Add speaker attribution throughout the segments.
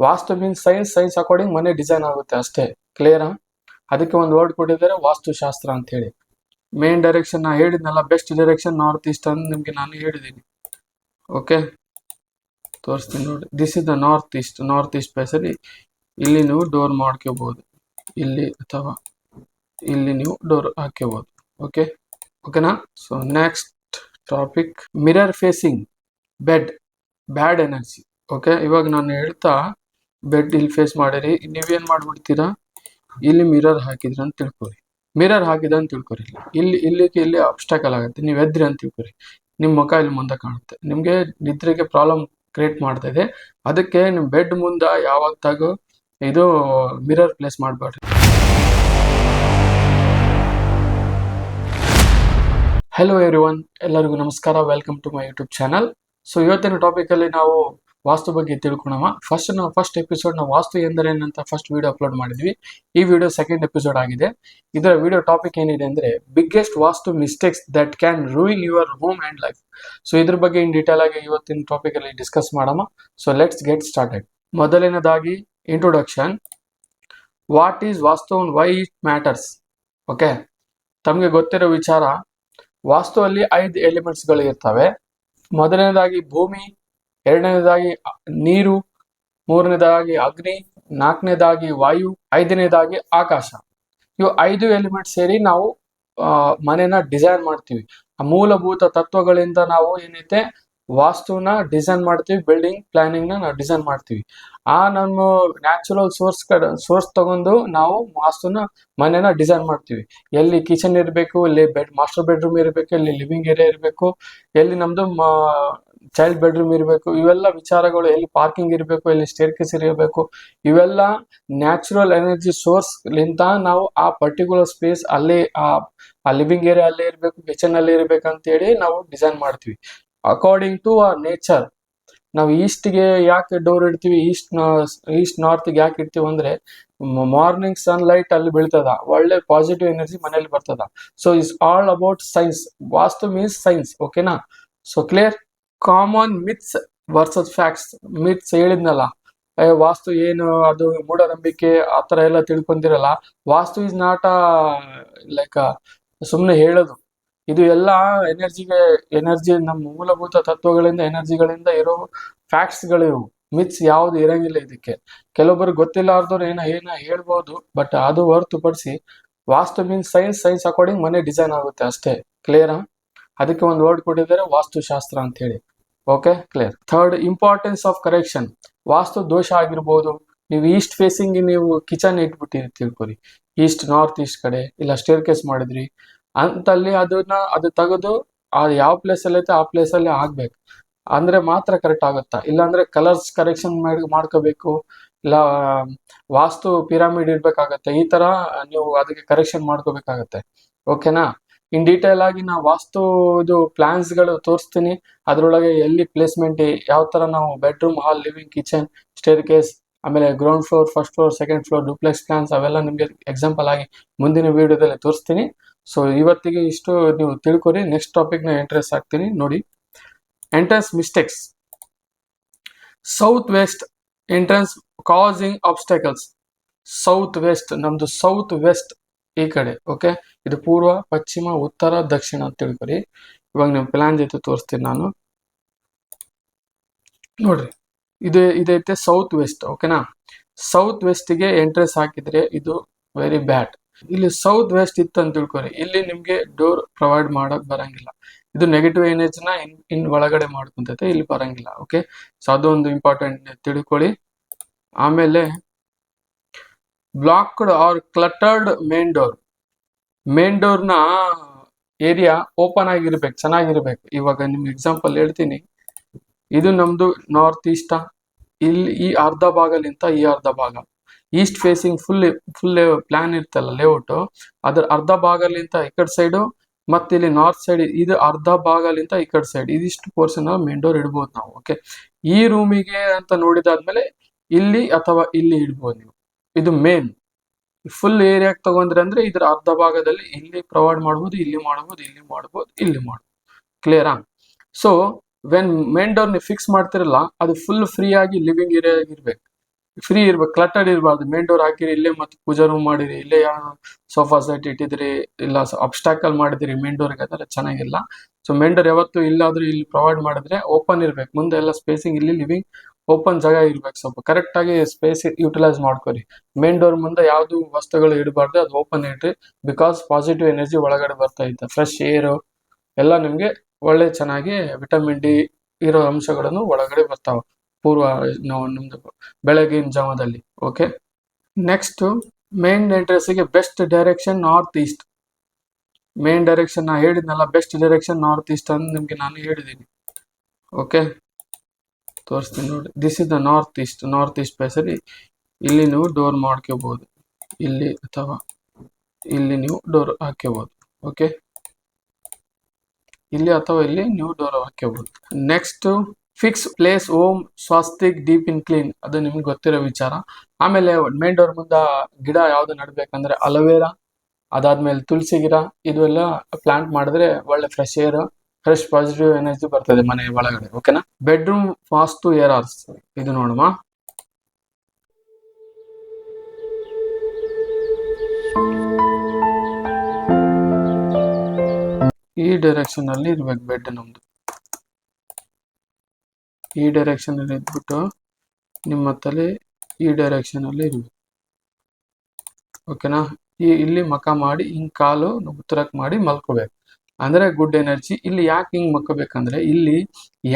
Speaker 1: Vastu means science science according ಮನೆ design ಆಗುತ್ತೆ ಅಷ್ಟೇ. ಕ್ಲಿಯರಾ ಅದಕ್ಕೆ ಒಂದು ವರ್ಡ್ ಕೊಟ್ಟಿದ್ದಾರೆ, ವಾಸ್ತುಶಾಸ್ತ್ರ ಅಂತ ಹೇಳಿ. ಮೇನ್ ಡೈರೆಕ್ಷನ್ ನಾ ಹೇಳಿದ್ನಲ್ಲ ಬೆಸ್ಟ್ ಡೈರೆಕ್ಷನ್ ನಾರ್ತ್ ಈಸ್ಟ್ ಅಂತ ನಿಮ್ಗೆ ನಾನು ಹೇಳಿದ್ದೀನಿ ಓಕೆ ತೋರಿಸ್ತೀನಿ ನೋಡಿ. This is the north east north east ಪ್ಲೇಸಲ್ಲಿ ಇಲ್ಲಿ ನೀವು ಡೋರ್ ಮಾಡ್ಕೋಬಹುದು ಇಲ್ಲಿ ಅಥವಾ ಇಲ್ಲಿ ನೀವು ಡೋರ್ ಹಾಕೋಬಹುದು ಓಕೆ ಓಕೆನಾ so next topic mirror facing bed bad energy okay ಇವಾಗ ನಾನು ಹೇಳ್ತಾ ಬೆಡ್ ಇಲ್ಲಿ ಫೇಸ್ ಮಾಡಿರಿ. ನೀವೇನ್ ಮಾಡ್ಬಿಡ್ತೀರಾ? ಇಲ್ಲಿ ಮಿರರ್ ಹಾಕಿದ್ರಿ ಅಂತ ತಿಳ್ಕೊರಿ ಮಿರರ್ ಹಾಕಿದ ಅಂತ ತಿಳ್ಕೊರಿ ಇಲ್ಲಿ, ಇಲ್ಲಿಗೆ, ಇಲ್ಲಿ ಅಬ್ಸ್ಟಾಕಲ್ ಆಗುತ್ತೆ. ನೀವು ಎದ್ರಿ ಅಂತ ತಿಳ್ಕೊರಿ ನಿಮ್ಮ ಮುಖ ಇಲ್ಲಿ ಮುಂದೆ ಕಾಣುತ್ತೆ. ನಿಮಗೆ ನಿದ್ರೆಗೆ ಪ್ರಾಬ್ಲಮ್ ಕ್ರಿಯೇಟ್ ಮಾಡ್ತಾ ಇದೆ. ಅದಕ್ಕೆ ನಿಮ್ಮ ಬೆಡ್ ಮುಂದೆ ಯಾವತ್ತಾಗೂ ಇದು ಮಿರರ್ ಪ್ಲೇಸ್ ಮಾಡಬೇಡ್ರಿ. ಹಲೋ ಎವ್ರಿ ಒನ್ ಎಲ್ಲರಿಗೂ ನಮಸ್ಕಾರ. Welcome to my YouTube channel so ಇವತ್ತಿನ ಟಾಪಿಕಲ್ಲಿ ನಾವು ವಾಸ್ತು ಬಗ್ಗೆ ತಿಳ್ಕೊಳೋಣ. ಫಸ್ಟ್ ನಾವು ಫಸ್ಟ್ ಎಪಿಸೋಡ್ ನಾವು ವಾಸ್ತು ಎಂದರೇನಂತ ಫಸ್ಟ್ ವಿಡಿಯೋ ಅಪ್ಲೋಡ್ ಮಾಡಿದ್ವಿ. ಈ ವಿಡಿಯೋ ಸೆಕೆಂಡ್ ಎಪಿಸೋಡ್ ಆಗಿದೆ. ಇದರ ವಿಡಿಯೋ ಟಾಪಿಕ್ ಏನಿದೆ ಅಂದ್ರೆ biggest vastu mistakes that can ruin your home and life so ಇದ್ರ ಬಗ್ಗೆ ಇನ್ ಡೀಟೇಲ್ ಆಗಿ ಇವತ್ತಿನ ಟಾಪಿಕ್ ಅಲ್ಲಿ ಡಿಸ್ಕಸ್ ಮಾಡೋಣ. ಸೊ ಲೆಟ್ಸ್ ಗೆಟ್ ಸ್ಟಾರ್ಟೆಡ್ ಮೊದಲನೇದಾಗಿ introduction what is vastu and why it matters okay ತಮಗೆ ಗೊತ್ತಿರೋ ವಿಚಾರ, ವಾಸ್ತುವಲ್ಲಿ ಐದು ಎಲಿಮೆಂಟ್ಸ್ಗಳು ಇರ್ತವೆ. ಮೊದಲನೇದಾಗಿ, ಭೂಮಿ ಎರಡನೇದಾಗಿ ನೀರು, ಮೂರನೇದಾಗಿ ಅಗ್ನಿ, ನಾಲ್ಕನೇದಾಗಿ ವಾಯು, ಐದನೇದಾಗಿ ಆಕಾಶ. ಇವು ಐದು ಎಲಿಮೆಂಟ್ ಸೇರಿ ನಾವು ಮನೆನ ಡಿಸೈನ್ ಮಾಡ್ತೀವಿ. ಆ ಮೂಲಭೂತ ತತ್ವಗಳಿಂದ ನಾವು ಏನೈತೆ, ವಾಸ್ತುನ ಡಿಸೈನ್ ಮಾಡ್ತೀವಿ ಬಿಲ್ಡಿಂಗ್ ಪ್ಲಾನಿಂಗ್ನ ನಾವು ಡಿಸೈನ್ ಮಾಡ್ತೀವಿ. ಆ ನಮ್ಮ ನ್ಯಾಚುರಲ್ ಸೋರ್ಸ್ ಕಡೆ ಸೋರ್ಸ್ ತಗೊಂಡು ನಾವು ವಾಸ್ತುನ ಮನೆನ ಡಿಸೈನ್ ಮಾಡ್ತೀವಿ. ಎಲ್ಲಿ ಕಿಚನ್ ಇರಬೇಕು ಇಲ್ಲಿ ಬೆಡ್ ಮಾಸ್ಟರ್ ಬೆಡ್ರೂಮ್ ಇರಬೇಕು ಇಲ್ಲಿ ಲಿವಿಂಗ್ ಏರಿಯಾ ಇರಬೇಕು, ಎಲ್ಲಿ ನಮ್ದು ಚೈಲ್ಡ್ ಬೆಡ್ರೂಮ್ ಇರಬೇಕು, ಇವೆಲ್ಲ ವಿಚಾರಗಳು ಎಲ್ಲಿ ಪಾರ್ಕಿಂಗ್ ಇರಬೇಕು, ಎಲ್ಲಿ ಸ್ಟೇರ್ಕೇಸ್ ಇರಬೇಕು, ಇವೆಲ್ಲ ನ್ಯಾಚುರಲ್ ಎನರ್ಜಿ ಸೋರ್ಸ್ ಲಿಂತ ನಾವು ಆ ಪರ್ಟಿಕ್ಯುಲರ್ ಸ್ಪೇಸ್ ಅಲ್ಲಿ, ಆ ಲಿವಿಂಗ್ ಏರಿಯಾ ಅಲ್ಲೇ ಇರಬೇಕು ಕಿಚನ್ ಅಂತ ಹೇಳಿ ನಾವು ಡಿಸೈನ್ ಮಾಡ್ತೀವಿ. ಅಕಾರ್ಡಿಂಗ್ ಟು ಆ ನೇಚರ್ ನಾವು ಈಸ್ಟ್ಗೆ ಯಾಕೆ ಡೋರ್ ಇಡ್ತೀವಿ ಈಸ್ಟ್ ಈಸ್ಟ್ ನಾರ್ತ್ಗೆ ಯಾಕೆ ಇಡ್ತೀವಿ ಅಂದ್ರೆ ಮಾರ್ನಿಂಗ್ ಸನ್ಲೈಟ್ ಅಲ್ಲಿ ಬೀಳ್ತದ, ಒಳ್ಳೆ ಪಾಸಿಟಿವ್ ಎನರ್ಜಿ ಮನೇಲಿ ಬರ್ತದ. So is all about science vastu means science ಓಕೆನಾ so clear common myths versus facts myths ಹೇಳಿದ್ನಲ್ಲ. ವಾಸ್ತು ಏನು, ಅದು ಮೂಢನಂಬಿಕೆ, ಆ ಥರ ಎಲ್ಲ ತಿಳ್ಕೊಂತಿರಲ್ಲ ವಾಸ್ತು ಇಸ್ ನಾಟ್ ಲೈಕ್ ಸುಮ್ಮನೆ ಹೇಳೋದು. ಇದು ಎಲ್ಲ ಎನರ್ಜಿಗೆ ಎನರ್ಜಿ ನಮ್ಮ ಮೂಲಭೂತ ತತ್ವಗಳಿಂದ ಎನರ್ಜಿಗಳಿಂದ ಇರೋ ಫ್ಯಾಕ್ಟ್ಸ್ಗಳಿವು ಮಿತ್ಸ್ ಯಾವ್ದು ಇರಂಗಿಲ್ಲ ಇದಕ್ಕೆ. ಕೆಲವೊಬ್ಬರು ಗೊತ್ತಿಲ್ಲಾರ್ದವ್ರು ಏನ ಏನ ಹೇಳ್ಬೋದು ಬಟ್ ಅದು ಹೊರತುಪಡಿಸಿ vastu means science science according ಮನೆ ಡಿಸೈನ್ ಆಗುತ್ತೆ ಅಷ್ಟೇ. ಕ್ಲಿಯರಾ ಅದಕ್ಕೆ ಒಂದು ವರ್ಡ್ ಕೊಟ್ಟಿದ್ದಾರೆ ವಾಸ್ತುಶಾಸ್ತ್ರ ಅಂತ ಹೇಳಿ okay clear third importance of correction vastu ದೋಷ ಆಗಿರ್ಬೋದು. ನೀವು ಈಸ್ಟ್ ಫೇಸಿಂಗ್ ನೀವು ಕಿಚನ್ ಇಟ್ಬಿಟ್ಟಿರಿ ತಿಳ್ಕೊರಿ ಈಸ್ಟ್ ನಾರ್ತ್ ಈಸ್ಟ್ ಕಡೆ ಇಲ್ಲ ಸ್ಟೇರ್ ಕೇಸ್ ಮಾಡಿದ್ರಿ. ಅಂತಲ್ಲಿ ಅದನ್ನ ಅದು ತೆಗೆದು ಆ ಯಾವ ಪ್ಲೇಸ್ ಅಲ್ಲಿ ಐತೆ ಆ ಪ್ಲೇಸ್ ಅಲ್ಲಿ ಆಗ್ಬೇಕು ಅಂದ್ರೆ ಮಾತ್ರ ಕರೆಕ್ಟ್ ಆಗುತ್ತಾ? ಇಲ್ಲಾಂದ್ರೆ ಕಲರ್ಸ್ ಕರೆಕ್ಷನ್ ಮಾಡಿ, ಮಾಡ್ಕೋಬೇಕು. ಇಲ್ಲ, ವಾಸ್ತು ಪಿರಾಮಿಡ್ ಇಡ್ಬೇಕಾಗತ್ತೆ ಈ ತರ ನೀವು ಅದಕ್ಕೆ ಕರೆಕ್ಷನ್ ಮಾಡ್ಕೋಬೇಕಾಗತ್ತೆ. ಓಕೆನಾ ಇನ್ ಡೀಟೇಲ್ ಆಗಿ ನಾ ವಾಸ್ತು ಇದು ಪ್ಲಾನ್ಸ್ಗಳು ತೋರಿಸ್ತೀನಿ. ಅದರೊಳಗೆ ಎಲ್ಲಿ ಪ್ಲೇಸ್ಮೆಂಟ್ ಯಾವ ತರ ನಾವು bedroom, hall, living, kitchen, staircase, ಆಮೇಲೆ ground floor, first floor, second floor, duplex plans ಅವೆಲ್ಲ ನಿಮ್ಗೆ ಎಕ್ಸಾಂಪಲ್ ಆಗಿ ಮುಂದಿನ ವಿಡಿಯೋದಲ್ಲಿ ತೋರಿಸ್ತೀನಿ. ಸೊ, ಇವತ್ತಿಗೆ ಇಷ್ಟು ನೀವು ತಿಳ್ಕೊರಿ. ನೆಕ್ಸ್ಟ್ ಟಾಪಿಕ್ನ ಇಂಟ್ರೆಸ್ಟ್ ಆಗ್ತೀನಿ ನೋಡಿ. Entrance mistakes. South west entrance causing obstacles. South west, ನಮ್ದು ಸೌತ್ ವೆಸ್ಟ್ ಈ ಕಡೆ, ಓಕೆ? ಇದು ಪೂರ್ವ, ಪಶ್ಚಿಮ, ಉತ್ತರ, ದಕ್ಷಿಣ ಅಂತ ತಿಳ್ಕೊರಿ ಇವಾಗ ನಿಮ್ಮ ಪ್ಲಾನ್ ಜೊತೆ ತೋರಿಸ್ತೀನಿ ನಾನು. ನೋಡ್ರಿ, ಇದು ಇದೈತೆ ಸೌತ್ ವೆಸ್ಟ್ ಓಕೆನಾ ಸೌತ್ ವೆಸ್ಟ್ಗೆ ಎಂಟ್ರೆನ್ಸ್ ಹಾಕಿದ್ರೆ ಇದು ವೆರಿ ಬ್ಯಾಡ್ ಇಲ್ಲಿ ಸೌತ್ ವೆಸ್ಟ್ ಇತ್ತು ಅಂತ ತಿಳ್ಕೊರಿ ಇಲ್ಲಿ ನಿಮ್ಗೆ ಡೋರ್ ಪ್ರೊವೈಡ್ ಮಾಡಕ್ ಬರಂಗಿಲ್ಲ. ಇದು ನೆಗೆಟಿವ್ ಎನರ್ಜಿನ ಇನ್ ಇನ್ ಒಳಗಡೆ ಮಾಡ್ಕೊಂತೈತೆ, ಇಲ್ಲಿ ಬರಂಗಿಲ್ಲ ಓಕೆ ಸೊ ಅದೊಂದು ಇಂಪಾರ್ಟೆಂಟ್ ತಿಳ್ಕೊಳ್ಳಿ ಆಮೇಲೆ blocked or cluttered main door main ಡೋರ್ನ area open ಆಗಿರ್ಬೇಕು, ಚೆನ್ನಾಗಿರ್ಬೇಕು. ಇವಾಗ ನಿಮ್ಗೆ ಎಕ್ಸಾಂಪಲ್ ಹೇಳ್ತೀನಿ. ಇದು ನಮ್ದು ನಾರ್ತ್ ಈಸ್ಟ್ ಇಲ್ಲಿ ಈ ಅರ್ಧ ಭಾಗಲಿಂತ ಈ ಅರ್ಧ ಭಾಗ. East facing full full plan ಇರ್ತಲ್ಲ ಲೇಔಟ್ ಅದ್ರ ಅರ್ಧ ಭಾಗಲಿಂತ ಈ ಕಡೆ ಸೈಡು ಮತ್ತೆ ಇಲ್ಲಿ ನಾರ್ತ್ ಸೈಡ್ ಇದು ಅರ್ಧ ಭಾಗಲಿಂತ ಈ ಕಡೆ ಸೈಡ್ ಇದಿಷ್ಟು ಪೋರ್ಷನ್ ಮೇನ್ ಡೋರ್ ಇಡ್ಬೋದು ನಾವು ಓಕೆ ಈ ರೂಮಿಗೆ ಅಂತ ನೋಡಿದಾದ್ಮೇಲೆ ಇಲ್ಲಿ ಅಥವಾ ಇಲ್ಲಿ ಇಡ್ಬೋದು ನೀವು. ಇದು ಮೇನ್ ಫುಲ್ ಏರಿಯಾಗೆ ತಗೊಂಡ್ರೆ ಅಂದ್ರೆ ಇದರ ಅರ್ಧ ಭಾಗದಲ್ಲಿ ಇಲ್ಲಿ ಪ್ರೊವೈಡ್ ಮಾಡಬಹುದು ಇಲ್ಲಿ ಮಾಡಬಹುದು ಇಲ್ಲಿ ಮಾಡಬಹುದು ಇಲ್ಲಿ ಮಾಡ್ಬೋದು. ಕ್ಲಿಯರಾ ಸೊ ವೆನ್ ಮೇನ್ ಡೋರ್ ನೀವು ಫಿಕ್ಸ್ ಮಾಡ್ತಿರಲ್ಲ, ಅದು ಫುಲ್ ಫ್ರೀ ಆಗಿ ಲಿವಿಂಗ್ ಏರಿಯಾ ಇರ್ಬೇಕು. ಫ್ರೀ ಇರ್ಬೇಕು ಕ್ಲಟರ್ಡ್ ಇರಬಾರ್ದು. ಮೇನ್ ಡೋರ್ ಹಾಕಿರಿ, ಇಲ್ಲೇ ಮತ್ತೆ ಪೂಜಾ ರೂಮ್ ಮಾಡಿರಿ, ಇಲ್ಲೇ ಸೋಫಾ ಸೆಟ್ ಇಟ್ಟಿದ್ರಿ, ಇಲ್ಲ ಅಬ್ಸ್ಟಾಕಲ್ ಮಾಡಿದಿರಿ ಮೇನ್ ಡೋರ್ಗೆ ಅದೆಲ್ಲ ಚೆನ್ನಾಗಿಲ್ಲ. ಸೊ ಮೇನ್ ಡೋರ್ ಯಾವತ್ತು ಇಲ್ಲಾದ್ರೂ ಇಲ್ಲಿ ಪ್ರೊವೈಡ್ ಮಾಡಿದ್ರೆ ಓಪನ್ ಇರ್ಬೇಕು. ಮುಂದೆ ಎಲ್ಲ ಸ್ಪೇಸಿಂಗ್ ಇಲ್ಲಿ ಲಿವಿಂಗ್ ಓಪನ್ ಜಾಗ ಇರ್ಬೇಕು ಸ್ವಲ್ಪ. ಕರೆಕ್ಟ್ ಆಗಿ ಸ್ಪೇಸ್ ಯುಟಿಲೈಸ್ ಮಾಡ್ಕೊರಿ. ಮೇನ್ ಡೋರ್ ಮುಂದೆ ಯಾವ್ದು ವಸ್ತುಗಳು ಇಡಬಾರ್ದು ಅದು ಓಪನ್ ಇಟ್ರಿ ಬಿಕಾಸ್ ಪಾಸಿಟಿವ್ ಎನರ್ಜಿ ಒಳಗಡೆ ಬರ್ತಾ ಇತ್ತು. ಫ್ರೆಶ್ ಏರು ಎಲ್ಲ ನಿಮ್ಗೆ ಒಳ್ಳೆ ಚೆನ್ನಾಗಿ ವಿಟಮಿನ್ ಡಿ ಇರೋ ಅಂಶಗಳನ್ನು ಒಳಗಡೆ ಬರ್ತಾವ. ಪೂರ್ವ ನಮ್ದು ಬೆಳಗಿನ ಜಾವದಲ್ಲಿ okay next main ಎಂಟ್ರೆನ್ಸ್ಗೆ best direction north east main direction ನಾ ಹೇಳಿದ್ನಲ್ಲ ಬೆಸ್ಟ್ ಡೈರೆಕ್ಷನ್ ನಾರ್ತ್ ಈಸ್ಟ್ ಅಂತ ನಿಮಗೆ ನಾನು ಹೇಳಿದ್ದೀನಿ ಓಕೆ ತೋರಿಸ್ತೀನಿ ನೋಡಿ. This is the north east north east ಪ್ಲೇಸಲ್ಲಿ ಇಲ್ಲಿ ನೀವು ಡೋರ್ ಮಾಡ್ಕೋಬೋದು. ಇಲ್ಲಿ ಅಥವಾ ಇಲ್ಲಿ ನೀವು ಡೋರ್ ಹಾಕ್ಕೋಬೋದು. ಓಕೆ ಇಲ್ಲಿ ಅಥವಾ ಇಲ್ಲಿ ನೀವು ಡೋರ್ ಹಾಕ್ಕೋಬೋದು. Next fix place Om swastik deep in clean ಅದು ನಿಮ್ಗೆ ಗೊತ್ತಿರೋ ವಿಚಾರ. ಆಮೇಲೆ ಮೇನ್ ಡೋರ್ ಮುಂದ ಗಿಡ ಯಾವುದು ನಡ್ಬೇಕಂದ್ರೆ ಅಲೋವೆರಾ ಅದಾದ್ಮೇಲೆ ತುಳಸಿ ಗಿಡ, ಇದೆಲ್ಲ ಪ್ಲಾಂಟ್ ಮಾಡಿದ್ರೆ ಒಳ್ಳೆ fresh air fresh positive energy ಬರ್ತದೆ ಮನೆ ಒಳಗಡೆ ಓಕೆನಾ ಬೆಡ್ರೂಮ್ ಫಾಸ್ಟ್ ಏರ್ ಆರ್ಸ್ ಇದು ನೋಡುವ. ಈ ಡೈರೆಕ್ಷನ್ ಅಲ್ಲಿ ಇರ್ಬೇಕು ಬೆಡ್ ನಮ್ದು. ಈ ಡೈರೆಕ್ಷನ್ ಅಲ್ಲಿ ಇದ್ಬಿಟ್ಟು ನಿಮ್ಮ ತಲೆ ಈ ಡೈರೆಕ್ಷನ್ ಅಲ್ಲಿ ಇರ್ಬೇಕು. ಓಕೆನಾ ಈ ಇಲ್ಲಿ ಮಖ ಮಾಡಿ, ಹಿಂಗ್ ಕಾಲು ಉತ್ತರಕ್ಕೆ ಮಾಡಿ ಮಲ್ಕೋಬೇಕು. ಅಂದ್ರೆ ಗುಡ್ ಎನರ್ಜಿ ಇಲ್ಲಿ ಯಾಕೆ ಹಿಂಗ್ ಮಕ್ಕಬೇಕಂದ್ರೆ ಇಲ್ಲಿ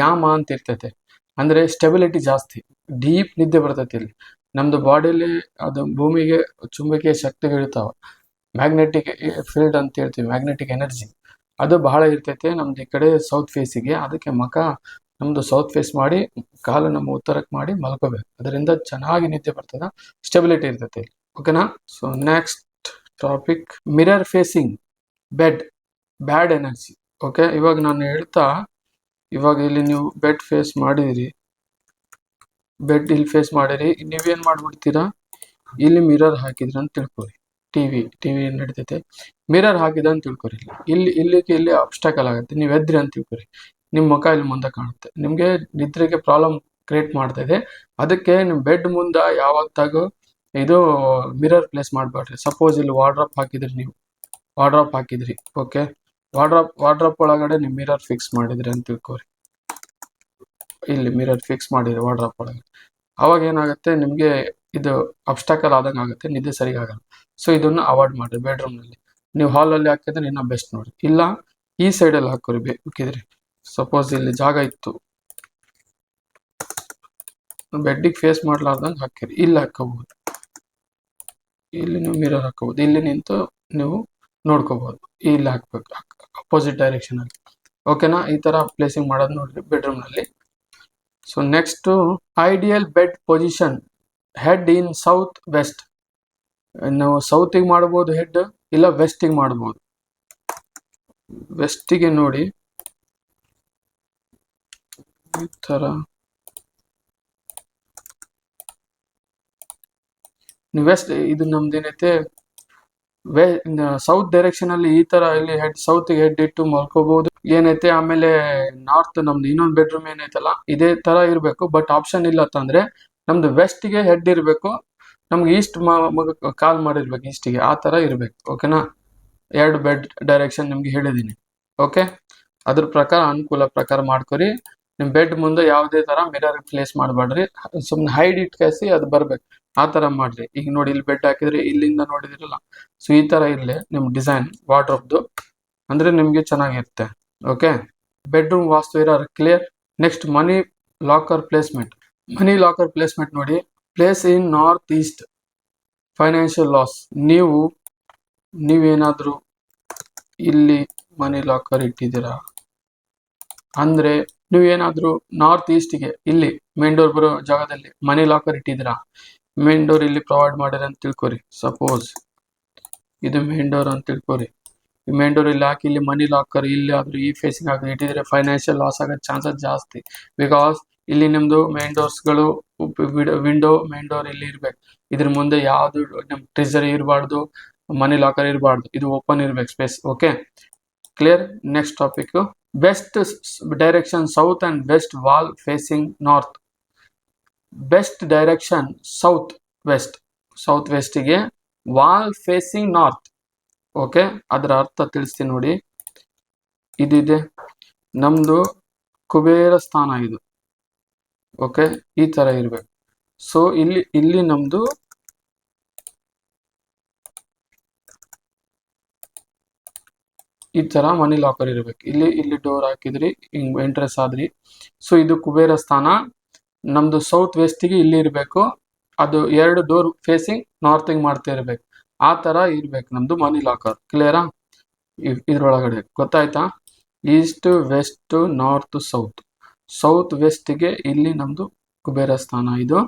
Speaker 1: ಯಾಮ ಅಂತ ಇರ್ತೈತೆ. ಅಂದ್ರೆ ಸ್ಟೆಬಿಲಿಟಿ ಜಾಸ್ತಿ. ಡೀಪ್ ನಿದ್ದೆ ಬರ್ತೈತಿ ಇಲ್ಲಿ. ನಮ್ದು ಬಾಡಿಲಿ ಅದು ಭೂಮಿಗೆ ಚುಂಬಕೀಯ ಶಕ್ತಿಗಳಿರ್ತಾವ ಮ್ಯಾಗ್ನೆಟಿಕ್ ಫೀಲ್ಡ್ ಅಂತ ಹೇಳ್ತೀವಿ ಮ್ಯಾಗ್ನೆಟಿಕ್ ಎನರ್ಜಿ ಅದು ಬಹಳ ಇರ್ತೈತೆ ನಮ್ದು ಈ ಕಡೆ ಸೌತ್ ಫೇಸಿಗೆ ಅದಕ್ಕೆ ಮಕ ನಮ್ದು ಸೌತ್ ಫೇಸ್ ಮಾಡಿ ಕಾಲು ನಮ್ಮ ಉತ್ತರಕ್ಕೆ ಮಾಡಿ ಮಲ್ಕೋಬೇಕು. ಅದರಿಂದ ಚೆನ್ನಾಗಿ ನಿದ್ದೆ ಬರ್ತದ ಸ್ಟೆಬಿಲಿಟಿ ಇರ್ತೈತೆ ಓಕೆನಾ so next topic mirror facing bed bad energy okay ಇವಾಗ ನಾನು ಹೇಳ್ತಾ, ಇವಾಗ ಇಲ್ಲಿ ನೀವು ಬೆಡ್ ಫೇಸ್ ಮಾಡಿದಿರಿ. ಬೆಡ್ ಇಲ್ಲಿ ಫೇಸ್ ಮಾಡಿರಿ. ನೀವೇನು ಮಾಡಿಬಿಡ್ತೀರಾ? ಇಲ್ಲಿ ಮಿರರ್ ಹಾಕಿದ್ರಿ ಅಂತ ತಿಳ್ಕೊರಿ ಟಿವಿ ಏನು ನಡೀತೈತೆ? ಮಿರರ್ ಹಾಕಿದ ಅಂತ ತಿಳ್ಕೊರಿ ಇಲ್ಲಿ. ಇಲ್ಲಿಗೆ ಇಲ್ಲಿ ಅಬ್ಸ್ಟಕಲ್ ಆಗುತ್ತೆ. ನೀವು ಎದ್ರಿ ಅಂತ ತಿಳ್ಕೊರಿ ನಿಮ್ಮ ಮುಖ ಇಲ್ಲಿ ಮುಂದೆ ಕಾಣುತ್ತೆ. ನಿಮಗೆ ನಿದ್ರೆಗೆ ಪ್ರಾಬ್ಲಮ್ ಕ್ರಿಯೇಟ್ ಮಾಡ್ತಾ ಇದೆ. ಅದಕ್ಕೆ ನಿಮ್ಮ ಬೆಡ್ ಮುಂದೆ ಯಾವತ್ತಾಗೂ ಇದು ಮಿರರ್ ಪ್ಲೇಸ್ ಮಾಡಬೇಡ್ರಿ ಸಪೋಸ್ ಇಲ್ಲಿ ವಾರ್ಡ್ರಾಪ್ ಹಾಕಿದ್ರಿ ನೀವು. ವಾರ್ಡ್ರಾಪ್ ಹಾಕಿದ್ರಿ. ಓಕೆ ವಾರ್ಡ್ರಾಪ್ ವಾರ್ಡ್ರಾಪ್ ಒಳಗಡೆ ನೀವು ಮಿರರ್ ಫಿಕ್ಸ್ ಮಾಡಿದ್ರಿ ಅಂತ ತಿಳ್ಕೊರಿ ಇಲ್ಲಿ ಮಿರರ್ ಫಿಕ್ಸ್ ಮಾಡಿದ್ರಿ ವಾರ್ಡ್ರಾಪ್ ಒಳಗಡೆ ಅವಾಗ ಏನಾಗುತ್ತೆ? ನಿಮಗೆ ಇದು ಅಬ್ಸ್ಟಾಕಲ್ ಆದಂಗೆ ಆಗುತ್ತೆ, ನಿದ್ದೆ ಸರಿ ಆಗಲ್ಲ. ಸೊ ಇದನ್ನ ಅವಾಯ್ಡ್ ಮಾಡ್ರಿ ಬೆಡ್ರೂಮ್ನಲ್ಲಿ. ನೀವು ಹಾಲ್ ಅಲ್ಲಿ ಹಾಕಿದ್ರೆ ಇನ್ನ ಬೆಸ್ಟ್ ನೋಡಿ ಇಲ್ಲ, ಈ ಸೈಡ್ ಅಲ್ಲಿ ಹಾಕೋರಿ ಬೇಕಿದ್ರಿ ಸಪೋಸ್ ಇಲ್ಲಿ ಜಾಗ ಇತ್ತು. ಬೆಡ್ಡಿಗೆ ಫೇಸ್ ಮಾಡ್ಲಾರ್ದಂಗೆ ಹಾಕಿರಿ. ಇಲ್ಲಿ ಹಾಕೋಬಹುದು. ಇಲ್ಲಿ ನೀವು ಮಿರರ್ ಹಾಕೋಬಹುದು. ಇಲ್ಲಿ ನಿಂತು ನೀವು ನೋಡ್ಕೋಬಹುದು ಇಲ್ಲಿ ಹಾಕ್ಬೇಕು. ಅಪೋಸಿಟ್ ಡೈರೆಕ್ಷನ್ ಅಲ್ಲಿ. ಓಕೆನಾ ಈ ತರ ಪ್ಲೇಸಿಂಗ್ ಮಾಡೋದು ನೋಡ್ರಿ ಬೆಡ್ರೂಮ್ನಲ್ಲಿ. So next ideal bed position head in south west ನಾವು ಸೌತಿಗೆ ಮಾಡ್ಬೋದು ಹೆಡ್ ಇಲ್ಲ ವೆಸ್ಟಿಗೆ ಮಾಡ್ಬೋದು. ವೆಸ್ಟಿಗೆ ನೋಡಿ. ಈ ತರ. ನೀವು ವೆಸ್ಟ್ ಇದು ನಮ್ದು ಏನೈತೆ ವೇ ಸೌತ್ ಡೈರೆಕ್ಷನ್ ಅಲ್ಲಿ ಈ ತರ ಇಲ್ಲಿ ಹೆಡ್ ಸೌತ್ಗೆ ಹೆಡ್ ಇಟ್ಟು ಮಲ್ಕೋಬಹುದು ಏನೈತೆ? ಆಮೇಲೆ ನಾರ್ತ್ ನಮ್ದು ಇನ್ನೊಂದು ಬೆಡ್ರೂಮ್ ಏನೈತಲ್ಲ, ಇದೇ ತರ ಇರ್ಬೇಕು. ಬಟ್ ಆಪ್ಷನ್ ಇಲ್ಲ ಅಂತಂದ್ರೆ ನಮ್ದು ವೆಸ್ಟ್ಗೆ ಹೆಡ್ ಇರ್ಬೇಕು. ನಮ್ಗೆ ಈಸ್ಟ್ ಕಾಲ್ ಮಾಡಿರ್ಬೇಕು ಈಸ್ಟಿಗೆ ಆ ತರ ಇರ್ಬೇಕು. ಓಕೆನಾ ಎರಡು ಬೆಡ್ ಡೈರೆಕ್ಷನ್ ನಿಮ್ಗೆ ಹೇಳಿದೀನಿ. ಓಕೆ ಅದ್ರ ಪ್ರಕಾರ ಅನುಕೂಲ ಪ್ರಕಾರ ಮಾಡ್ಕೊರಿ. ನಿಮ್ ಬೆಡ್ ಮುಂದೆ ಯಾವುದೇ ತರ ಮಿರರ್ ಪ್ಲೇಸ್ ಮಾಡಬೇಡ್ರಿ. ಸುಮ್ನೆ ಹೈಡ್ ಇಟ್ಕೇಸಿ ಅದು ಬರ್ಬೇಕು. ಆ ತರ ಮಾಡ್ರಿ. ಈಗ ನೋಡಿ ಇಲ್ಲಿ ಬೆಡ್ ಹಾಕಿದ್ರೆ ಇಲ್ಲಿಂದ ನೋಡಿದಿರಲ್ಲ. ಸೊ ಈ ತರ ಇರಲಿ ನಿಮ್ ಡಿಸೈನ್ ವಾರ್ಡ್ರೋಬ್ದು. ಅಂದ್ರೆ ನಿಮ್ಗೆ ಚೆನ್ನಾಗಿರುತ್ತೆ. ಓಕೆ ಬೆಡ್ರೂಮ್ ವಾಸ್ತು ಇರೋ clear. Next money locker placement. Money locker placement ನೋಡಿ. Place in north east. Financial loss. ನೀವು, ನೀವೇನಾದರೂ ಇಲ್ಲಿ ಮನಿ ಲಾಕರ್ ಇಟ್ಟಿದ್ದೀರಾ? ಅಂದ್ರೆ ನೀವೇನಾದ್ರೂ ನಾರ್ತ್ ಈಸ್ಟ್ಗೆ ಇಲ್ಲಿ ಮೇನ್ ಡೋರ್ ಬರೋ ಜಾಗದಲ್ಲಿ ಮನಿ ಲಾಕರ್ ಇಟ್ಟಿದ್ದೀರಾ? ಮೇನ್ ಡೋರ್ ಇಲ್ಲಿ ಪ್ರೊವೈಡ್ ಮಾಡ್ಯಾರ ಅಂತ ತಿಳ್ಕೊರಿ. ಸಪೋಸ್ ಇದು ಮೇನ್ ಡೋರ್ ಅಂತ ತಿಳ್ಕೊರಿ. ಮೇನ್ ಡೋರ್ ಇಲ್ಲಿ ಹಾಕಿ ಇಲ್ಲಿ ಮನಿ ಲಾಕರ್ ಇಲ್ಲಿ ಆದ್ರೂ ಈ ಫೇಸಿಂಗ್ ಹಾಕಿ ಇಟ್ಟಿದ್ರೆ ಫೈನಾನ್ಷಿಯಲ್ ಲಾಸ್ ಆಗೋ ಚಾನ್ಸಸ್ ಜಾಸ್ತಿ. ಬಿಕಾಸ್ ಇಲ್ಲಿ ನಿಮ್ದು ಮೇನ್ ಡೋರ್ಸ್ಗಳು ವಿಂಡೋ ಮೇನ್ ಡೋರ್ ಇಲ್ಲಿ ಇರ್ಬೇಕು. ಇದ್ರ ಮುಂದೆ ಯಾವ್ದು ನಮ್ ಟ್ರೆಜರಿ ಇರಬಾರ್ದು ಮನಿ ಲಾಕರ್ ಇರಬಾರ್ದು. ಇದು ಓಪನ್ ಇರ್ಬೇಕು space okay clear next topic best direction south and best wall facing north best direction south west south ವೆಸ್ಟಿಗೆ wall facing north okay ಅದರ ಅರ್ಥ ತಿಳಿಸ್ತೀನಿ ನೋಡಿ. ಇದಿದೆ. ನಮ್ದು ಕುಬೇರ ಸ್ಥಾನ ಇದು. ಓಕೆ ಈ ತರ ಇರಬೇಕು. ಸೊ ಇಲ್ಲಿ ಇಲ್ಲಿ ನಮ್ದು ಈ ತರ ಮನಿ ಲಾಕರ್ ಇರ್ಬೇಕು. ಇಲ್ಲಿ ಇಲ್ಲಿ ಡೋರ್ ಹಾಕಿದ್ರಿ, ಹಿಂಗ್ ಎಂಟ್ರೆಸ್ ಆದ್ರಿ. ಸೊ ಇದು ಕುಬೇರ ಸ್ಥಾನ. ನಮ್ದು ಸೌತ್ ವೆಸ್ಟಿಗೆ ಇಲ್ಲಿ ಇರಬೇಕು. ಅದು ಎರಡು ಡೋರ್ ಫೇಸಿಂಗ್ ನಾರ್ತಿಂಗ್ ಮಾಡ್ತಾ ಇರ್ಬೇಕು. ಆ ತರ ಇರ್ಬೇಕು ನಮ್ದು ಮನಿ ಲಾಕರ್ ಕ್ಲಿಯರಾ ಇದ್ರೊಳಗಡೆ. ಗೊತ್ತಾಯ್ತಾ? East west north south south ವೆಸ್ಟಿಗೆ ಇಲ್ಲಿ ನಮ್ದು ಕುಬೇರ ಸ್ಥಾನ ಇದು.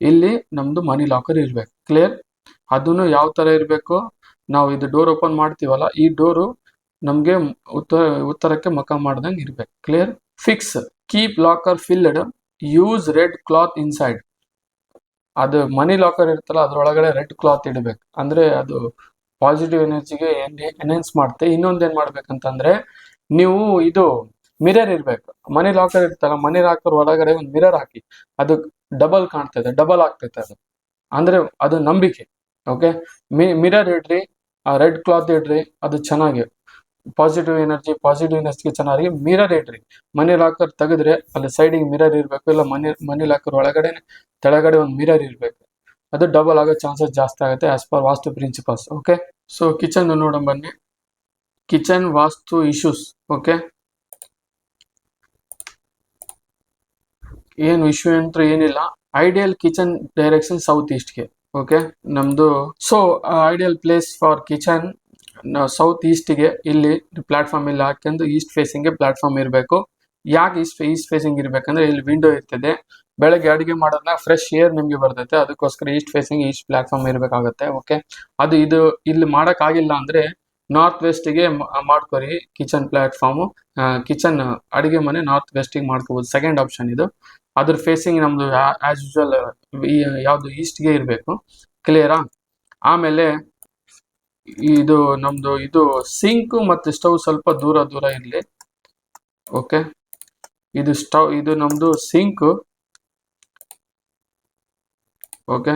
Speaker 1: ಇಲ್ಲಿ ನಮ್ದು ಮನಿ ಲಾಕರ್ ಇರ್ಬೇಕು. ಕ್ಲಿಯರ್ ಅದನ್ನು ಯಾವ ತರ ಇರಬೇಕು? ನಾವು ಇದು ಡೋರ್ ಓಪನ್ ಮಾಡ್ತೀವಲ್ಲ, ಈ ಡೋರು ನಮ್ಗೆ ಉತ್ತರ, ಉತ್ತರಕ್ಕೆ ಮಕ ಮಾಡ್ದಂಗೆ ಇರಬೇಕು. Clear fix keep locker filled use red cloth inside ಅದು ಮನಿ ಲಾಕರ್ ಇರ್ತಲ್ಲ ಅದರೊಳಗಡೆ ರೆಡ್ ಕ್ಲಾತ್ ಇಡಬೇಕು. ಅಂದ್ರೆ ಅದು ಪಾಸಿಟಿವ್ ಎನರ್ಜಿಗೆ ಎನ್ಹೆನ್ಸ್ ಮಾಡುತ್ತೆ ಇನ್ನೊಂದು ಏನು ಮಾಡ್ಬೇಕಂತಂದ್ರೆ, ನೀವು ಇದು ಮಿರರ್ ಇರಬೇಕು. ಮನಿ ಲಾಕರ್ ಇರ್ತಲ್ಲ ಮನಿ ಲಾಕರ್ ಒಳಗಡೆ ಒಂದು ಮಿರರ್ ಹಾಕಿ. ಅದು ಡಬಲ್ ಕಾಣ್ತದೆ ಡಬಲ್ ಆಗ್ತೈತೆ ಅದು. ಅಂದ್ರೆ ಅದು ನಂಬಿಕೆ ಓಕೆ ಮಿರರ್ ಇಡ್ರಿ, ಆ ರೆಡ್ ಕ್ಲಾತ್ ಇಡ್ರಿ, ಅದು ಚೆನ್ನಾಗಿ ಪಾಸಿಟಿವ್ ಎನರ್ಜಿ ಪಾಸಿಟಿವ್ ಎನರ್ಜಿಗೆ ಚೆನ್ನಾಗಿ ಮಿರರ್ ಇಡ್ರಿ. ಮನಿ ಲಾಕರ್ ತೆಗೆದ್ರೆ ಅಲ್ಲಿ ಸೈಡಿಗೆ ಮಿರರ್ ಇರಬೇಕು, ಇಲ್ಲ ಮನಿ ಮನಿ ಲಾಕರ್ ಒಳಗಡೆ ತೆಳಗಡೆ ಒಂದು ಮಿರರ್ ಇರಬೇಕು. ಅದು ಡಬಲ್ ಆಗೋ ಚಾನ್ಸಸ್ ಜಾಸ್ತಿ ಆಗುತ್ತೆ as per vastu principles okay so kitchen ನೋಡೋಣ ಬನ್ನಿ. ಕಿಚನ್ ವಾಸ್ತು ಇಶ್ಯೂಸ್ ಓಕೆ ಏನು ಇಶ್ಯೂ ಅಂತ ಏನಿಲ್ಲ. ಐಡಿಯಲ್ ಕಿಚನ್ ಡೈರೆಕ್ಷನ್ ಸೌತ್ ಈಸ್ಟ್ಗೆ ಓಕೆ ನಮ್ದು so ideal place for kitchen south ಈಸ್ಟ್ಗೆ ಇಲ್ಲಿ ಪ್ಲಾಟ್ಫಾರ್ಮ್ ಇಲ್ಲಿ ಹಾಕೊಂಡು ಈಸ್ಟ್ ಫೇಸಿಂಗ್ಗೆ ಪ್ಲಾಟ್ಫಾರ್ಮ್ ಇರಬೇಕು. ಯಾಕೆ ಈಸ್ಟ್ ಈಸ್ಟ್ ಫೇಸಿಂಗ್ ಇರಬೇಕಂದ್ರೆ ಇಲ್ಲಿ ವಿಂಡೋ ಇರ್ತದೆ. ಬೆಳಗ್ಗೆ ಅಡುಗೆ ಮಾಡೋದ್ನ ಫ್ರೆಶ್ ಏರ್ ನಿಮ್ಗೆ ಬರ್ತೈತೆ. ಅದಕ್ಕೋಸ್ಕರ ಈಸ್ಟ್ ಫೇಸಿಂಗ್ ಈಸ್ಟ್ ಪ್ಲಾಟ್ಫಾರ್ಮ್ ಇರಬೇಕಾಗುತ್ತೆ ಓಕೆ ಅದು ಇದು ಇಲ್ಲಿ ಮಾಡೋಕ್ಕಾಗಿಲ್ಲ ಅಂದ್ರೆ ನಾರ್ತ್ ವೆಸ್ಟಿಗೆ ಮಾಡ್ಕೊರಿ ಕಿಚನ್ ಪ್ಲಾಟ್ಫಾರ್ಮು ಕಿಚನ್ ಅಡುಗೆ ಮನೆ ನಾರ್ತ್ ವೆಸ್ಟಿಗೆ ಮಾಡ್ಕೋಬೋದು. ಸೆಕೆಂಡ್ ಆಪ್ಷನ್ ಇದು. ಅದ್ರ ಫೇಸಿಂಗ್ ನಮ್ದು ಆಸ್ ಯೂಶುವಲ್ ಯಾವುದು ಈಸ್ಟ್ಗೆ ಇರಬೇಕು. ಕ್ಲಿಯರಾ ಆಮೇಲೆ ಇದು ನಮ್ದು ಇದು ಸಿಂಕ್ ಮತ್ತೆ ಸ್ಟವ್ ಸ್ವಲ್ಪ ದೂರ ದೂರ ಇರಲಿ. ಓಕೆ? ಇದು ಸ್ಟವ್, ಇದು ನಮ್ದು ಸಿಂಕ್. ಓಕೆ?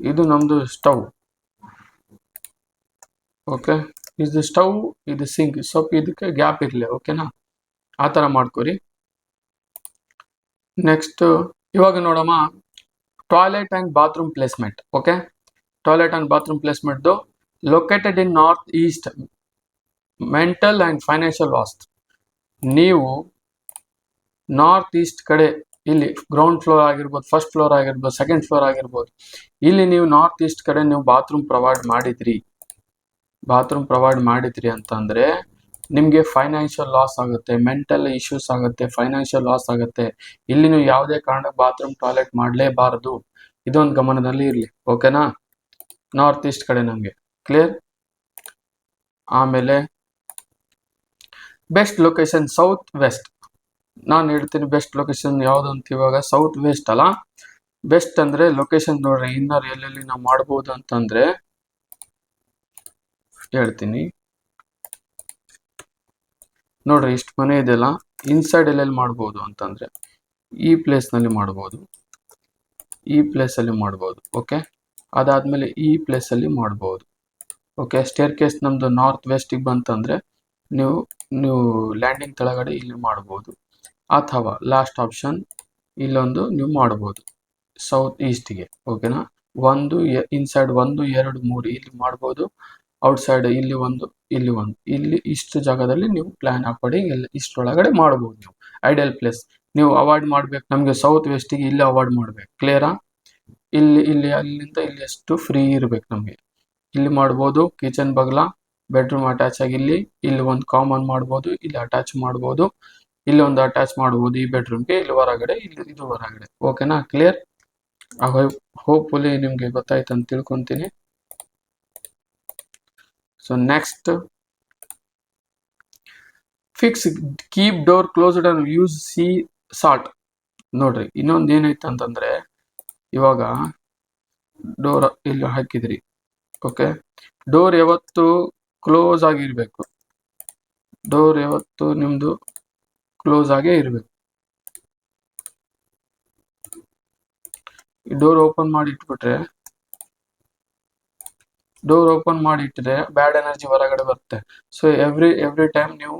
Speaker 1: ಇದು ನಮ್ದು ಸ್ಟವ್. ಓಕೆ? ಇದು ಸ್ಟವ್, ಇದು ಸಿಂಕ್. ಸ್ವಲ್ಪ ಇದಕ್ಕೆ ಗ್ಯಾಪ್ ಇರಲಿ, ಓಕೆನಾ? ಆ ಥರ ಮಾಡ್ಕೊರಿ. ನೆಕ್ಸ್ಟ್, ಇವಾಗ ನೋಡಮ್ಮ, toilet and bathroom placement, okay? Toilet and bathroom ಪ್ಲೇಸ್ಮೆಂಟ್ದು located in north east mental and financial vastu ನೀವು ನಾರ್ತ್ ಈಸ್ಟ್ ಕಡೆ, ಇಲ್ಲಿ ಗ್ರೌಂಡ್ ಫ್ಲೋರ್ ಆಗಿರ್ಬೋದು ಫಸ್ಟ್ ಫ್ಲೋರ್ ಆಗಿರ್ಬೋದು ಸೆಕೆಂಡ್ ಫ್ಲೋರ್ ಆಗಿರ್ಬೋದು, ಇಲ್ಲಿ ನೀವು ನಾರ್ತ್ ಈಸ್ಟ್ ಕಡೆ ನೀವು ಬಾತ್ರೂಮ್ ಪ್ರೊವೈಡ್ ಮಾಡಿದ್ರಿ. ಬಾತ್ರೂಮ್ ಪ್ರೊವೈಡ್ ಮಾಡಿದ್ರಿ ಅಂತಂದ್ರೆ ನಿಮಗೆ ಫೈನಾನ್ಷಿಯಲ್ ಲಾಸ್ ಆಗುತ್ತೆ ಮೆಂಟಲ್ ಇಶ್ಯೂಸ್ ಆಗುತ್ತೆ ಫೈನಾನ್ಷಿಯಲ್ ಲಾಸ್ ಆಗುತ್ತೆ. ಇಲ್ಲಿ ನೀವು ಯಾವುದೇ ಕಾರಣಕ್ಕೆ ಬಾತ್ರೂಮ್ ಟಾಯ್ಲೆಟ್ ಮಾಡಲೇಬಾರದು. ಇದೊಂದು ಗಮನದಲ್ಲಿ ಇರಲಿ ಓಕೆನಾ ನಾರ್ತ್ ಈಸ್ಟ್ ಕಡೆ ನಮಗೆ. ಕ್ಲಿಯರ್ ಆಮೇಲೆ ಬೆಸ್ಟ್ ಲೊಕೇಶನ್ ಸೌತ್ ವೆಸ್ಟ್ ನಾನು ಹೇಳ್ತೀನಿ ಬೆಸ್ಟ್ ಲೊಕೇಶನ್ ಯಾವುದು ಅಂತ ಇವಾಗ ಸೌತ್ ವೆಸ್ಟ್ ಅಲ್ಲ? ಬೆಸ್ಟ್ ಅಂದ್ರೆ ಲೊಕೇಶನ್ ನೋಡ್ರಿ ಇನ್ನರ್ ಎಲ್ಲೆಲ್ಲಿ ನಾವು ಮಾಡ್ಬೋದು ಅಂತಂದ್ರೆ ಹೇಳ್ತೀನಿ. ನೋಡ್ರಿ, ಇಷ್ಟು ಮನೆ ಇದೆಯಲ್ಲ ಇನ್ಸೈಡ್ ಎಲ್ಲೆಲ್ಲಿ ಮಾಡ್ಬೋದು ಅಂತಂದ್ರೆ ಈ ಪ್ಲೇಸ್ನಲ್ಲಿ ಮಾಡ್ಬೋದು. ಈ ಪ್ಲೇಸಲ್ಲಿ ಮಾಡ್ಬೋದು ಓಕೆ ಅದಾದ್ಮೇಲೆ ಈ ಪ್ಲೇಸಲ್ಲಿ ಮಾಡ್ಬೋದು. ಓಕೆ ಸ್ಟೇರ್ ಕೇಸ್ ನಮ್ಮದು ನಾರ್ತ್ ವೆಸ್ಟಿಗೆ ಬಂತಂದರೆ ನೀವು ನೀವು ಲ್ಯಾಂಡಿಂಗ್ ಕೆಳಗಡೆ ಇಲ್ಲಿ ಮಾಡ್ಬೋದು. ಅಥವಾ ಲಾಸ್ಟ್ ಆಪ್ಷನ್ ಇಲ್ಲೊಂದು ನೀವು ಮಾಡ್ಬೋದು. ಸೌತ್ ಈಸ್ಟಿಗೆ ಓಕೆನಾ ಒಂದು ಇನ್ಸೈಡ್ ಒಂದು, ಎರಡು, ಮೂರು ಇಲ್ಲಿ ಮಾಡ್ಬೋದು. ಔಟ್ಸೈಡ್ ಇಲ್ಲಿ ಒಂದು ಇಲ್ಲಿ ಒಂದು. ಇಲ್ಲಿ ಇಷ್ಟು ಜಾಗದಲ್ಲಿ ನೀವು ಪ್ಲಾನ್ ಅಕಾರ್ಡಿಂಗ್ ಇಲ್ಲಿ ಇಷ್ಟರೊಳಗಡೆ ಮಾಡ್ಬೋದು ನೀವು. ಐಡಿಯಲ್ ಪ್ಲೇಸ್ ನೀವು ಅವಾಯ್ಡ್ ಮಾಡ್ಬೇಕು. ನಮಗೆ ಸೌತ್ ವೆಸ್ಟಿಗೆ ಇಲ್ಲಿ ಅವಾಯ್ಡ್ ಮಾಡ್ಬೇಕು. ಕ್ಲಿಯರಾ ಇಲ್ಲಿ ಇಲ್ಲಿ, ಅಲ್ಲಿಂದ ಇಲ್ಲಿ ಎಷ್ಟು ಫ್ರೀ ಇರಬೇಕು ನಮಗೆ. ಇಲ್ಲಿ ಮಾಡಬಹುದು ಕಿಚನ್ ಬಗ್ಲ ಬೆಡ್ರೂಮ್ ಅಟ್ಯಾಚ್ ಆಗಿ ಇಲ್ಲಿ ಇಲ್ಲಿ ಒಂದು ಕಾಮನ್ ಮಾಡಬಹುದು ಇಲ್ಲಿ ಅಟ್ಯಾಚ್ ಮಾಡಬಹುದು ಇಲ್ಲಿ ಒಂದು ಅಟ್ಯಾಚ್ ಮಾಡಬಹುದು ಈ ಬೆಡ್ರೂಮ್ಗೆ ಇಲ್ಲಿ ಹೊರಗಡೆ, ಇಲ್ಲಿ ಇದು ಹೊರಗಡೆ. ಓಕೆನಾ ಕ್ಲಿಯರ್ ಹೋಪ್ಫುಲಿ ನಿಮಗೆ ಗೊತ್ತಾಯ್ತು ಅಂತ ತಿಳ್ಕೊಂತೀನಿ. So next fix keep door closed and use sea salt ನೋಡ್ರಿ, ಇನ್ನೊಂದು ಏನೈತೆ ಅಂತಂದ್ರೆ, ಇವಾಗ ಡೋರ್ ಇಲ್ಲಿ ಹಾಕಿದ್ರಿ. ಓಕೆ. ಡೋರ್ ಯಾವತ್ತು ಕ್ಲೋಸ್ ಆಗಿರಬೇಕು ಡೋರ್ ಯಾವತ್ತು ನಿಮ್ದು ಕ್ಲೋಸ್ ಆಗೇ ಇರಬೇಕು. ಡೋರ್ ಓಪನ್ ಮಾಡಿ ಇಟ್ಬಿಟ್ರೆ ಡೋರ್ ಓಪನ್ ಮಾಡಿ ಇಟ್ಟರೆ ಬ್ಯಾಡ್ ಎನರ್ಜಿ ಹೊರಗಡೆ ಬರುತ್ತೆ. ಸೊ ಎವ್ರಿ ಎವ್ರಿ ಟೈಮ್ ನೀವು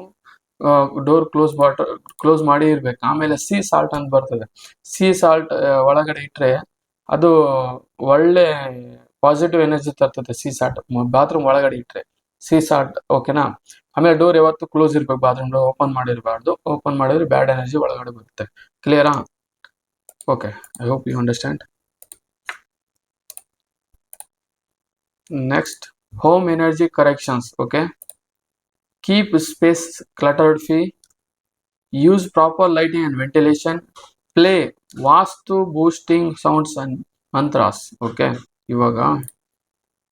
Speaker 1: ಡೋರ್ ಕ್ಲೋಸ್ ಬಾಟ ಕ್ಲೋಸ್ ಮಾಡಿ ಇರ್ಬೇಕು. ಆಮೇಲೆ ಸಿ ಸಾಲ್ಟ್ ಅಂತ ಬರ್ತದೆ. ಸಿ ಸಾಲ್ಟ್ ಒಳಗಡೆ ಇಟ್ಟರೆ ಅದು ಒಳ್ಳೆ ಪಾಸಿಟಿವ್ ಎನರ್ಜಿ ತರ್ತದೆ ಸಿ ಸಾಲ್ಟ್ ಬಾತ್ರೂಮ್ ಒಳಗಡೆ ಇಟ್ಟರೆ ಸಿ ಸಾಲ್ಟ್ ಓಕೆನಾ ಆಮೇಲೆ ಡೋರ್ ಯಾವತ್ತು ಕ್ಲೋಸ್ ಇರ್ಬೇಕು ಬಾತ್ರೂಮ್ ಡೋರ್ ಓಪನ್ ಮಾಡಿರಬಾರ್ದು ಓಪನ್ ಮಾಡಿದ್ರೆ ಬ್ಯಾಡ್ ಎನರ್ಜಿ ಒಳಗಡೆ ಬರುತ್ತೆ ಕ್ಲಿಯರಾ okay I hope you understand next home energy corrections okay keep space cluttered free use proper lighting and ventilation play vastu boosting sounds and mantras okay ಇವಾಗ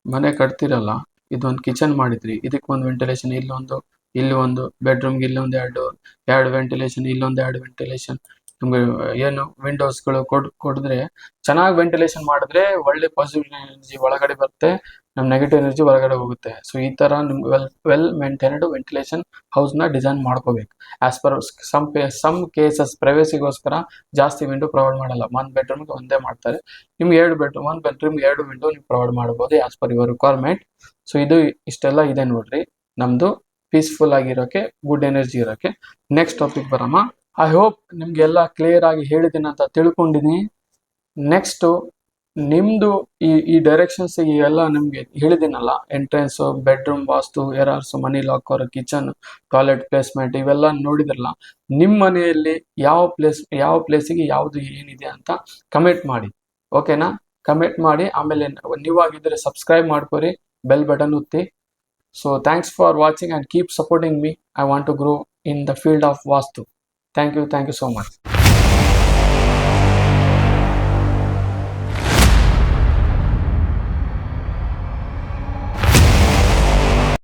Speaker 1: ಮನೆ ಕಟ್ತಿರಲ್ಲ, ಇದೊಂದು kitchen ಮಾಡಿದ್ರಿ. ಇದಕ್ಕೆ ಒಂದು ವೆಂಟಿಲೇಷನ್ ಇಲ್ಲೊಂದು ಇಲ್ಲಿ ಒಂದು ಬೆಡ್ರೂಮ್ಗೆ ಇಲ್ಲೊಂದು ಎರಡು ಡೋರ್ ಎರಡು ವೆಂಟಿಲೇಷನ್ ಇಲ್ಲೊಂದು ಎರಡು ವೆಂಟಿಲೇಷನ್ ನಮ್ಗೆ ಏನು ವಿಂಡೋಸ್ಗಳು ಕೊಡ್, ಕೊಡಿದ್ರೆ ಚೆನ್ನಾಗಿ ವೆಂಟಿಲೇಷನ್ ಮಾಡಿದ್ರೆ ಒಳ್ಳೆ ಪಾಸಿಟಿವ್ ಎನರ್ಜಿ ಒಳಗಡೆ ಬರುತ್ತೆ. ನಮ್ಮ ನೆಗೆಟಿವ್ ಎನರ್ಜಿ ಹೊರಗಡೆ ಹೋಗುತ್ತೆ. ಸೊ ಈ ಥರ ನಿಮ್ಮ ವೆಲ್ ವೆಲ್ ಮೇಂಟೈನ್ಡ್ ವೆಂಟಿಲೇಷನ್ ಹೌಸ್ನ ಡಿಸೈನ್ ಮಾಡ್ಕೋಬೇಕು. As per some some cases ಪ್ರೈವೇಸಿಗೋಸ್ಕರ ಜಾಸ್ತಿ ವಿಂಡೋ ಪ್ರೊವೈಡ್ ಮಾಡಲ್ಲ. ಒಂದು ಬೆಡ್ರೂಮ್ಗೆ ಒಂದೇ ಮಾಡ್ತಾರೆ. ನಿಮ್ಗೆ ಎರಡು ಬೆಡ್ರೂಮ್ ಒಂದು ಬೆಡ್ರೂಮ್ಗೆ ಎರಡು ವಿಂಡೋ ನೀವು ಪ್ರೊವೈಡ್ ಮಾಡ್ಬೋದು as per your requirement so ಇದು ಇಷ್ಟೆಲ್ಲ ಇದೆ ನೋಡ್ರಿ. ನಮ್ಮದು ಪೀಸ್ಫುಲ್ ಆಗಿರೋಕೆ ಗುಡ್ ಎನರ್ಜಿ ಇರೋಕೆ. ನೆಕ್ಸ್ಟ್ ಟಾಪಿಕ್ ಬರಮ್ಮ. ಐ ಹೋಪ್ ನಿಮ್ಗೆಲ್ಲ ಕ್ಲಿಯರ್ ಆಗಿ ಹೇಳಿದ್ದೀನಿ ಅಂತ ತಿಳ್ಕೊಂಡಿದ್ದೀನಿ ನೆಕ್ಸ್ಟು ನಿಮ್ದು ಈ ಈ ಡೈರೆಕ್ಷನ್ಸ್ ಎಲ್ಲ ನಿಮ್ಗೆ ಹೇಳಿದಿನಲ್ಲ entrance bedroom vastu errors money locker kitchen toilet placement ಇವೆಲ್ಲ ನೋಡಿದ್ರಲ್ಲ ನಿಮ್ಮ ಮನೆಯಲ್ಲಿ ಯಾವ ಪ್ಲೇಸ್ ಯಾವ ಪ್ಲೇಸಿಗೆ ಯಾವುದು ಏನಿದೆ ಅಂತ ಕಮೆಂಟ್ ಮಾಡಿ ಓಕೆನಾ ಕಮೆಂಟ್ ಮಾಡಿ, ಆಮೇಲೆ ನೀವಾಗಿದ್ರೆ ಸಬ್ಸ್ಕ್ರೈಬ್ ಮಾಡ್ಕೊರಿ ಬೆಲ್ ಬಟನ್ ಒತ್ತಿ. So thanks for watching and keep supporting me I want to grow in the field of vastu thank you thank you so much